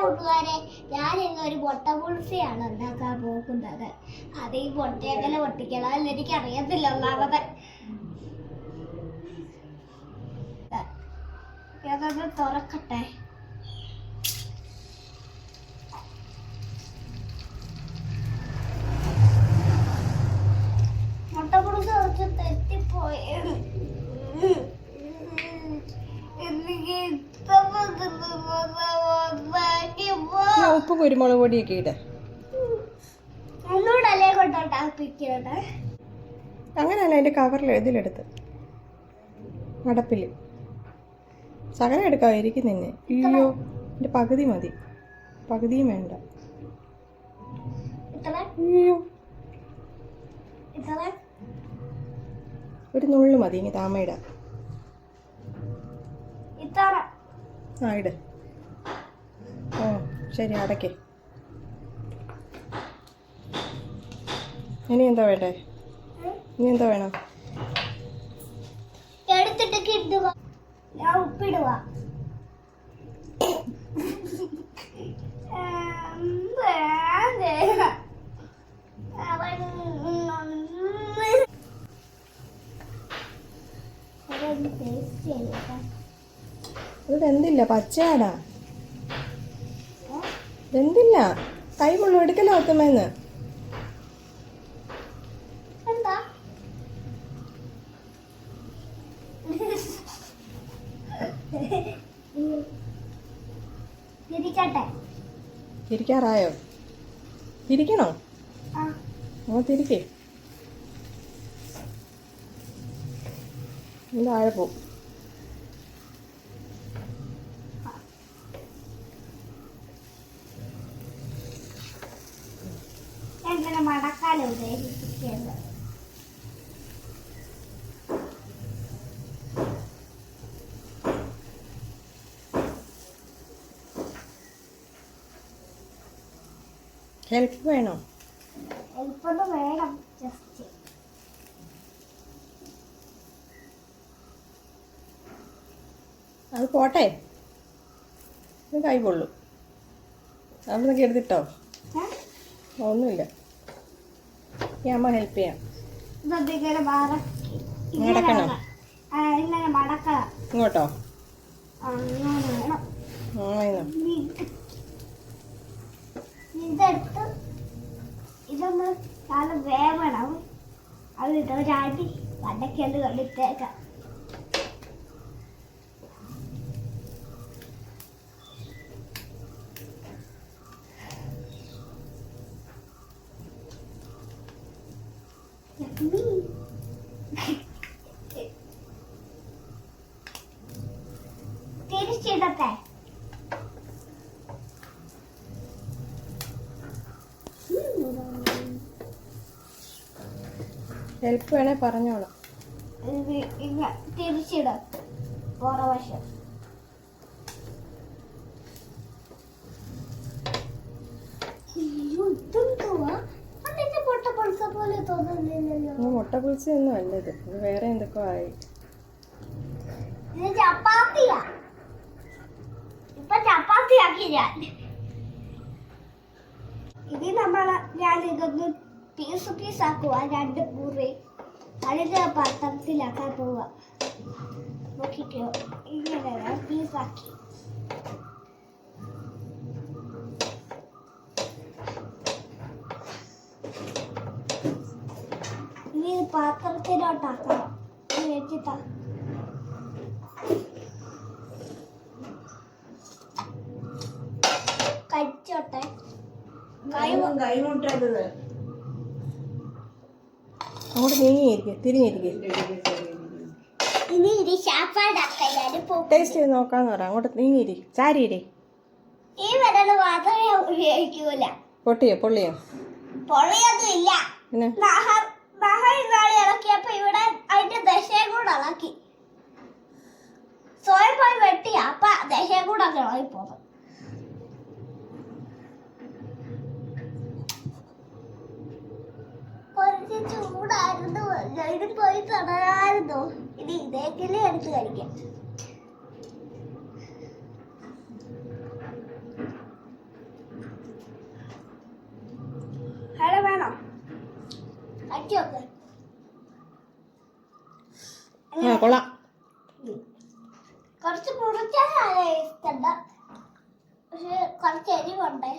കൂട്ടുകാരെ ഞാൻ ഇന്ന് ഒരു പൊട്ട പുളിസയാണ് ഉണ്ടാക്കാൻ പോകുന്നത്. അത് ഈ എങ്ങനെ പൊട്ടിക്കണം അല്ല എനിക്ക് അറിയത്തില്ല ഒന്നാമത് തുറക്കട്ടെ മുട്ട പുളിസ കുറച്ച് തെറ്റിപ്പോയി എനിക്ക് എന്നാ ഉപ്പ് കുരുമുളക് പൊടിയൊക്കെ ഇട്. അങ്ങനെയല്ല അതിന്റെ കവറിൽ ഇതിലെടുത്ത്. അടപ്പിൽ സകലം എടുക്കാം ഇരിക്കും നിന്നെ. അയ്യോ എന്റെ പകുതി മതി. പകുതിയും വേണ്ട. അയ്യോ. ഒരു നുള്ളു മതി ഇനി താമയിടാ ആ ഇട്. ശരി അടയ്ക്ക്. ഇനി എന്താ വേണ്ടേ? ഇനി എന്താ വേണം? എടുത്തിട്ട് കിട്ടുക ഞാൻ ഉപ്പിടുക. ഇത് എന്തില്ല? പച്ചയാടാ. ഇതെന്തില്ല? കൈ കൊള്ളു എടുക്കലോ ഒത്തുമെന്ന് എന്താ? തിരിച്ചട്ടെ തിരിക്കാറായോ? തിരിക്കണോ? ആ. ഓ തിരിക്കേ. താഴെ പോവും എങ്ങനെ മടക്കാലോ ഉദ്ദേശിക്കുന്നത് ഹെൽപ്പ് വേണോ? ഹെൽപ്പൊന്നും വേണം ജസ്റ്റ് അത് പോട്ടെ. ഇത് കൈ കൊള്ളു അവിടെ നിന്നൊക്കെ എടുത്തിട്ടോ ഒന്നുമില്ല. അമ്മ ഹെൽപ്പ് ചെയ്യാം. മടക്കണോ? ഇങ്ങോട്ടോ? ഇത്? ഇതെടുത്ത് നല്ല വേവണം. അത് ഇതൊരാടി വടക്കൽ കണ്ടിട്ടേക്കാം തിരിച്ചിടട്ടെ. ഹെൽപ്പ് വേണേ പറഞ്ഞോളാം. തിരിച്ചിട. പുറവശം ഇത് മുട്ട പുളിച്ച അല്ല ഇത് ഇത് വേറെ എന്തൊക്കെ ആയി. ചപ്പാത്തിയാ. ഇപ്പൊ ചപ്പാത്തിയാക്കി ഞാൻ. ഇത് നമ്മൾ ഞാൻ ഇതൊന്ന് പീസ് പീസ് ആക്കുക രണ്ട് പൂറി അതിന്റെ പത്രത്തിലാക്കാൻ പോവുക നോക്കിക്കോ ഇങ്ങനെ പീസാക്കി ഇത് പാത്രത്തിലോട്ടാക്കണം ഇത് വെച്ചിട്ടാ. കഴിച്ചോട്ടെ. നീങ്ങിയിരിക്കെ തിരിഞ്ഞിരിക്കെ. ടേസ്റ്റ് ചെയ്ത് നോക്കാന്ന് പറ അങ്ങോട്ട് ചാരിയിരി. ഈ വിരൽ മാത്രമേ ഉപയോഗിക്കൂല. പൊട്ടിയോ പൊള്ളിയോ? പൊള്ളിയൊന്നും ഇല്ല പിന്നെ ഇന്നാളി ഇളക്കിയപ്പോ ഇവിടെ അതിന്റെ ദശയും കൂടെ ഇളക്കി സ്വയം പോയി വെട്ടി അപ്പ ദശയും കൂടെ ഇളകി പോകും ചൂടായിരുന്നു. ഇത് പോയി തടയായിരുന്നു ഇനി ഇതേക്കല്ലേ എടുത്ത് കഴിക്കാം. ആ കൊള്ളാം. കുറച്ച് പുറത്തേ ഇഷ്ടണ്ട പക്ഷെ കുറച്ച് എരിവുണ്ടേ?